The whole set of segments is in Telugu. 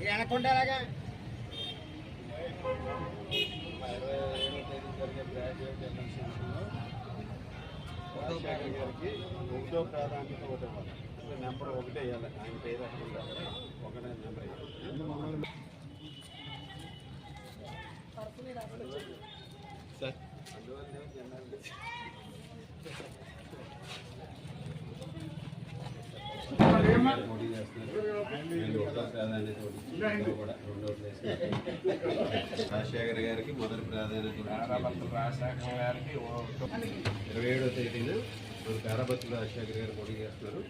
వెనకుండేలాగా రాజశేఖర్ గారికి ఒకటో ప్రాధాన్యత ఒకటి ఇవ్వాలి నెంబర్ ఒకటే వేయాలి ఆయన పేరు అక్కడ ఒకటే నెంబర్ సార్. అందువల్ల జనాలు పోటీ చేస్తున్నారు నేను ఒకటో ప్రాధాన్యత కూడా రెండో ప్లేస్ రాజశేఖర్ గారికి మొదటి ప్రాధాన్యత రాజశేఖర్ గారికి ఇరవై ఏడో తేదీన మన కారాబత్తుల రాజశేఖర్ గారు పోటీ చేస్తున్నారు.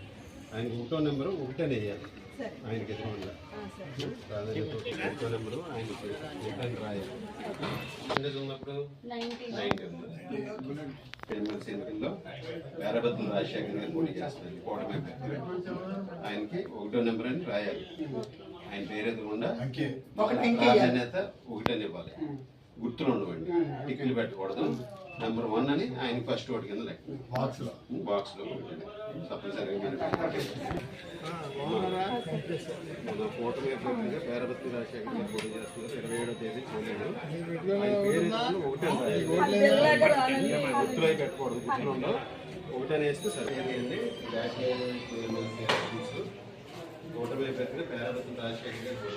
ఆయనకు ఒకటో నెంబరు ఒకటనే వేయాలి ఆయనకి ఎదురుకుండా ప్రాధాన్యత ఒకటో నెంబరు ఆయనకి ఒకటని రాయాలి. ఎన్ని ఉన్నప్పుడు? ఎమ్మెల్సీ ఎన్నికల్లో వేరబత్తుల రాజశేఖర్ గారు పోటీ చేస్తున్నారు. కూడమే ఆయనకి ఒకటో నెంబర్ అని రాయాలి. ఆయన పేరు ఎదురకుండా ప్రాధాన్యత ఒకటని ఇవ్వాలి. గుర్తులు ఉండవండి టిక్లు పెట్టకూడదు. నెంబర్ వన్ అని ఆయన ఫస్ట్ ఓటు కింద లెక్క. బాక్స్లో పెట్టండి. తప్పనిసరిగా. మన ఫోటో వేయకపోతే పేరబత్తి రాజశేఖర్ గారు పోటీ చేస్తున్నారు. ఇరవై ఏడో తేదీ చేయలేదు ఆయన పేరు ఎదురుకుండా ఒకటే రాయాలి. గుర్తులు అవి పెట్టకూడదు గుర్తులు ఉండవు ఒకటని వేస్తే సరిపోయింది ఓటమి రాజశేఖర్ గారు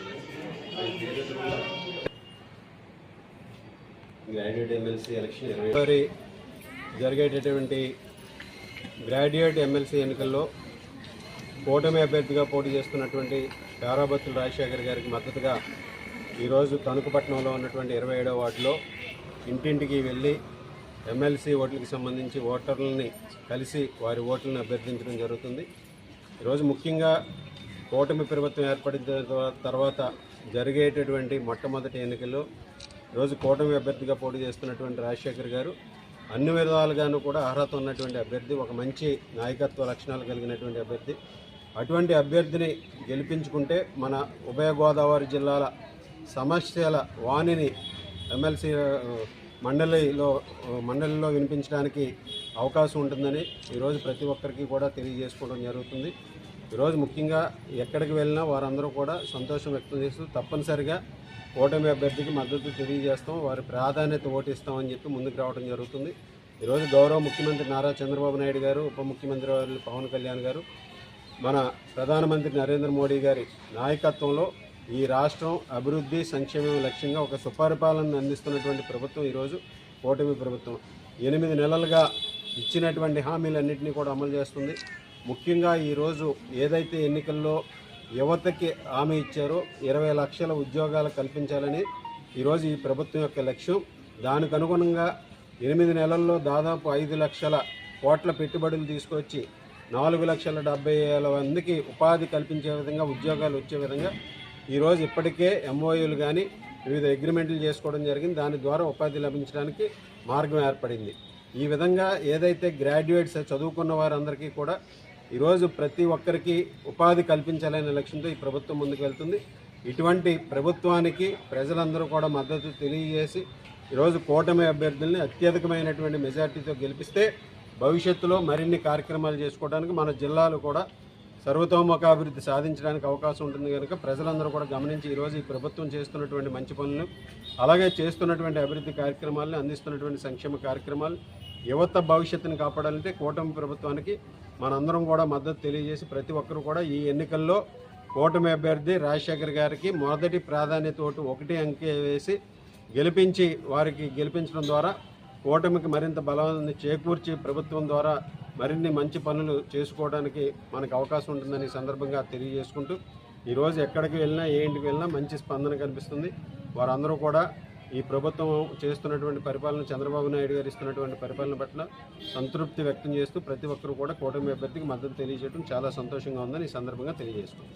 గ్రాడ్యుయేట్ ఎమ్మెల్సీ ఎలక్షన్ ఇరవై జరిగేటటువంటి గ్రాడ్యుయేట్ ఎమ్మెల్సీ ఎన్నికల్లో కూటమి అభ్యర్థిగా పోటీ చేస్తున్నటువంటి తారాబత్తుల రాజశేఖర్ గారికి మద్దతుగా ఈరోజు తణుకుపట్నంలో ఉన్నటువంటి ఇరవై ఏడవ వార్డులో ఇంటింటికి వెళ్ళి ఎమ్మెల్సీ ఓట్లకి సంబంధించి ఓటర్లని కలిసి వారి ఓట్లను అభ్యర్థించడం జరుగుతుంది. ఈరోజు ముఖ్యంగా కూటమి ప్రభుత్వం ఏర్పడిన తర్వాత జరిగేటటువంటి మొట్టమొదటి ఎన్నికల్లో ఈరోజు కూటమి అభ్యర్థిగా పోటీ చేస్తున్నటువంటి రాజశేఖర్ గారు అన్ని విధాలుగాను కూడా అర్హత ఉన్నటువంటి అభ్యర్థి ఒక మంచి నాయకత్వ లక్షణాలు కలిగినటువంటి అభ్యర్థి. అటువంటి అభ్యర్థిని గెలిపించుకుంటే మన ఉభయ గోదావరి జిల్లాల సమస్యల వాణిని ఎమ్మెల్సీ మండలిలో మండలిలో వినిపించడానికి అవకాశం ఉంటుందని ఈరోజు ప్రతి ఒక్కరికి కూడా తెలియజేసుకోవడం జరుగుతుంది. ఈరోజు ముఖ్యంగా ఎక్కడికి వెళ్ళినా వారందరూ కూడా సంతోషం వ్యక్తం చేస్తూ తప్పనిసరిగా ఓటమి అభ్యర్థికి మద్దతు తెలియజేస్తాం వారి ప్రాధాన్యత ఓటిస్తామని చెప్పి ముందుకు రావడం జరుగుతుంది. ఈరోజు గౌరవ ముఖ్యమంత్రి నారా చంద్రబాబు నాయుడు గారు ఉప ముఖ్యమంత్రి వారు పవన్ కళ్యాణ్ గారు మన ప్రధానమంత్రి నరేంద్ర మోడీ గారి నాయకత్వంలో ఈ రాష్ట్రం అభివృద్ధి సంక్షేమం లక్ష్యంగా ఒక సుపరిపాలన అందిస్తున్నటువంటి ప్రభుత్వం ఈరోజు ఓటమి ప్రభుత్వం. ఎనిమిది నెలలుగా ఇచ్చినటువంటి హామీలన్నింటినీ కూడా అమలు చేస్తుంది. ముఖ్యంగా ఈరోజు ఏదైతే ఎన్నికల్లో యువతకి హామీ ఇచ్చారో ఇరవై లక్షల ఉద్యోగాలు కల్పించాలని ఈరోజు ఈ ప్రభుత్వం యొక్క లక్ష్యం. దానికి అనుగుణంగా ఎనిమిది నెలల్లో దాదాపు ఐదు లక్షల కోట్ల పెట్టుబడులు తీసుకొచ్చి నాలుగు లక్షల డెబ్బై వేల మందికి ఉపాధి కల్పించే విధంగా ఉద్యోగాలు వచ్చే విధంగా ఈరోజు ఇప్పటికే ఎంఓయూలు కానీ వివిధ అగ్రిమెంట్లు చేసుకోవడం జరిగింది. దాని ద్వారా ఉపాధి లభించడానికి మార్గం ఏర్పడింది. ఈ విధంగా ఏదైతే గ్రాడ్యుయేట్స్ చదువుకున్న వారందరికీ కూడా ఈరోజు ప్రతి ఒక్కరికి ఉపాధి కల్పించాలనే లక్ష్యంతో ఈ ప్రభుత్వం ముందుకు వెళ్తుంది. ఇటువంటి ప్రభుత్వానికి ప్రజలందరూ కూడా మద్దతు తెలియజేసి ఈరోజు కూటమి అభ్యర్థుల్ని అత్యధికమైనటువంటి మెజార్టీతో గెలిపిస్తే భవిష్యత్తులో మరిన్ని కార్యక్రమాలు చేసుకోవడానికి మన జిల్లాలు కూడా సర్వతోముఖాభివృద్ధి సాధించడానికి అవకాశం ఉంటుంది కనుక ప్రజలందరూ కూడా గమనించి ఈరోజు ఈ ప్రభుత్వం చేస్తున్నటువంటి మంచి పనులు అలాగే చేస్తున్నటువంటి అభివృద్ధి కార్యక్రమాలను అందిస్తున్నటువంటి సంక్షేమ కార్యక్రమాలు యువత భవిష్యత్తును కాపాడాలంటే కూటమి ప్రభుత్వానికి మనందరం కూడా మద్దతు తెలియజేసి ప్రతి ఒక్కరూ కూడా ఈ ఎన్నికల్లో కూటమి అభ్యర్థి రాజశేఖర్ గారికి మొదటి ప్రాధాన్యత ఒకటి అంకె వేసి గెలిపించి వారికి గెలిపించడం ద్వారా కూటమికి మరింత బలాన్ని చేకూర్చి ప్రభుత్వం ద్వారా మరిన్ని మంచి పనులు చేసుకోవడానికి మనకు అవకాశం ఉంటుందని ఈ సందర్భంగా తెలియజేసుకుంటూ ఈరోజు ఎక్కడికి వెళ్ళినా ఏ ఇంటికి వెళ్ళినా మంచి స్పందన కనిపిస్తుంది. వారందరూ కూడా ఈ ప్రభుత్వం చేస్తున్నటువంటి పరిపాలన చంద్రబాబు నాయుడు గారు ఇస్తున్నటువంటి పరిపాలన పట్ల సంతృప్తి వ్యక్తం చేస్తూ ప్రతి ఒక్కరూ కూడా కూటమి అభ్యర్థికి మద్దతు తెలియజేయడం చాలా సంతోషంగా ఉందని ఈ సందర్భంగా తెలియజేస్తుంది